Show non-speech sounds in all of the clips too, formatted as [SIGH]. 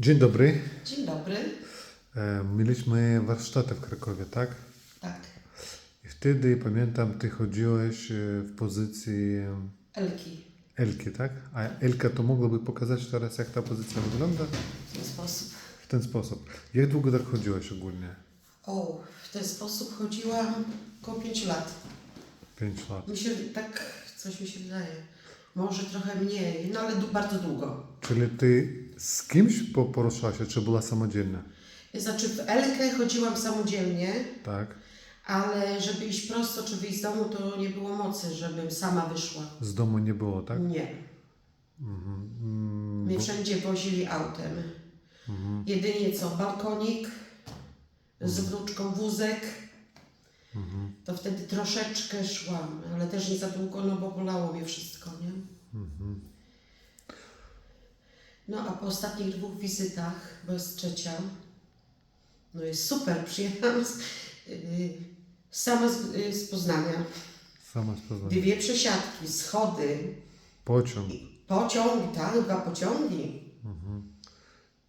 Dzień dobry. Dzień dobry. E, Mieliśmy warsztaty w Krakowie, tak? Tak, I wtedy pamiętam, ty chodziłeś e, w pozycji Elki Elki, tak? A Elka to mogłaby pokazać teraz, jak ta pozycja wygląda? w ten sposób. W ten sposób. Jak długo tak chodziłeś ogólnie? O, w ten sposób chodziłam około 5 lat. 5 lat. Mi się tak, coś mi się wydaje. Może trochę mniej, no ale bardzo długo. Czyli ty z kimś po- poruszałaś się, czy była samodzielna? Znaczy w Elkę chodziłam samodzielnie, Tak. ale żeby iść prosto czy wyjść z domu, to nie było mocy, żebym sama wyszła. Z domu nie było, tak? Nie. Mhm. Mm, Mnie bo- wszędzie wozili autem. Jedynie co, balkonik z wnuczką wózek. To wtedy troszeczkę szłam, ale też nie za długo, no bo bolało mnie wszystko, nie? No a po ostatnich dwóch wizytach, bo jest trzecia, no jest super, [LAUGHS] przyjechałam z, yy, sama z, yy, z Poznania. Sama z Poznania. Dwie przesiadki, schody, Pociąg. pociąg, tak, dwa pociągi. I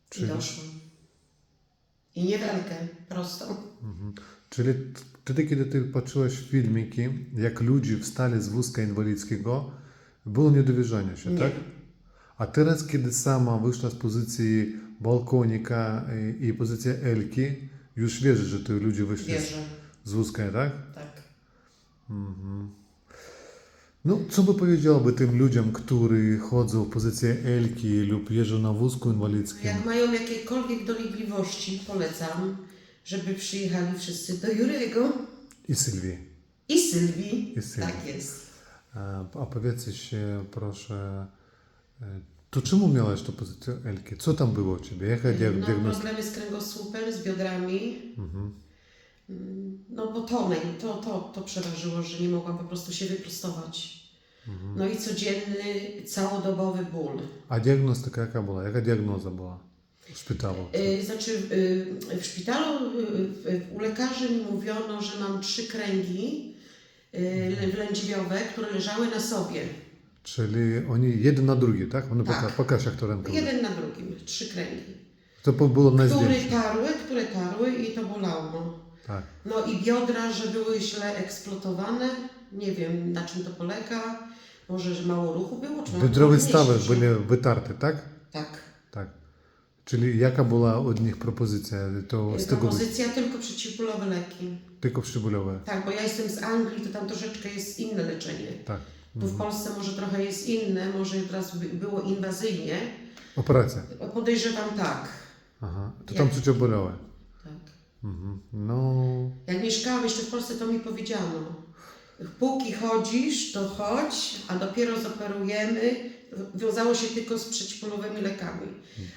Czyli- doszłam. I nie wielkę, prosto. Mhm. Czyli wtedy, kiedy ty patrzyłeś filmiki, jak ludzie wstali z wózka inwalidzkiego, było nie do wierzenia się, Nie. tak? A teraz, kiedy sama wyszła z pozycji balkonika i, pozycji Elki, już wierzysz, że te ludzie wyszli z, Wierzę, z wózka, tak? tak. No, co by powiedziałby tym ludziom, którzy chodzą w pozycję Elki lub jeżdżą na wózku inwalidzkim? Jak mają jakiekolwiek dolegliwości, polecam, żeby przyjechali wszyscy do Jurego I Sylwii. i Sylwii. I Sylwii. Tak jest. A, a powiedzcie się, proszę, e, to czemu miałaś tę pozycję Elki? Co tam było u Ciebie? Jaka diag- No, problemy z kręgosłupem, z biodrami. Mm, No bo to, to, to, to przeważyło, że nie mogłam po prostu się wyprostować. No i codzienny, całodobowy ból. A diagnostyka jaka była? Jaka diagnoza była w szpitalu? Y, Znaczy y, w szpitalu y, y, u lekarzy mi mówiono, że mam trzy kręgi y, lędźwiowe, które leżały na sobie. Czyli oni jeden na drugi, tak? One Tak. Poka- pokaż jak to ręką. Jeden na drugim, trzy kręgi. To było na Które tarły, które tarły i to bolało. Tak. No i biodra, że były źle eksploatowane. Nie wiem na czym to polega. Może, że mało ruchu było? Czy Biodrowe może stawy mniejsze, były wytarte, tak? Tak. Tak. Czyli jaka była od nich propozycja? To z tego Propozycja tylko przeciwbólowe leki. tylko przybólowe. Tak, bo ja jestem z Anglii, to tam troszeczkę jest inne leczenie. Tak. Tu w Polsce może trochę jest inne, może teraz by było inwazyjnie. Operacja. Podejrzewam tak. Aha. To Jak- tam przeciwbólowe. tak. Mhm. No, Jak mieszkałam jeszcze w Polsce, to mi powiedziano, póki chodzisz, to chodź, a dopiero zoperujemy. Wiązało się tylko z przeciwbólowymi lekami.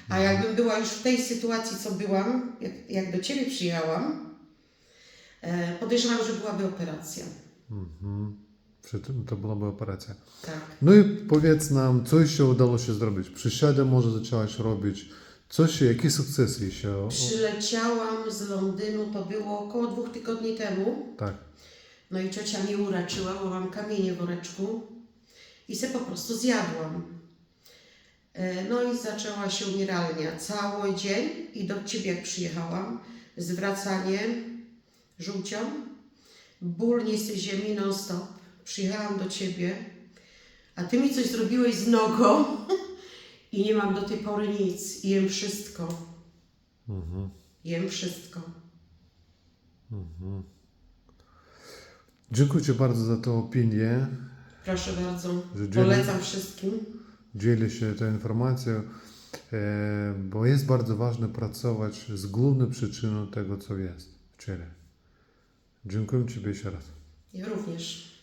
A jakbym była już w tej sytuacji, co byłam, jak, jak do Ciebie przyjechałam, e, podejrzewam, że byłaby operacja. Mhm. Przy tym to byłaby operacja. Tak. No i powiedz nam, co jeszcze udało się zrobić? Przysiady może zaczęłaś robić. Co się, jakie sukcesy się... Przyleciałam z Londynu, to było około dwóch tygodni temu. Tak. No i ciocia mnie uraczyła, bo mam kamienie w woreczku i se po prostu zjadłam. E, No i zaczęła się umieralnia. Cały dzień i do Ciebie jak przyjechałam, zwracanie żółcią, ból tej ziemi non stop. Przyjechałam do Ciebie, a Ty mi coś zrobiłeś z nogą [LAUGHS] i nie mam do tej pory nic. I jem wszystko. Mhm. Jem wszystko. Dziękuję Ci bardzo za tę opinię. Proszę bardzo. Polecam wszystkim. Dzieli się tą informacją, e, bo jest bardzo ważne pracować z główną przyczyną tego, co jest w ciele. Dziękuję Ci jeszcze raz. Ja również.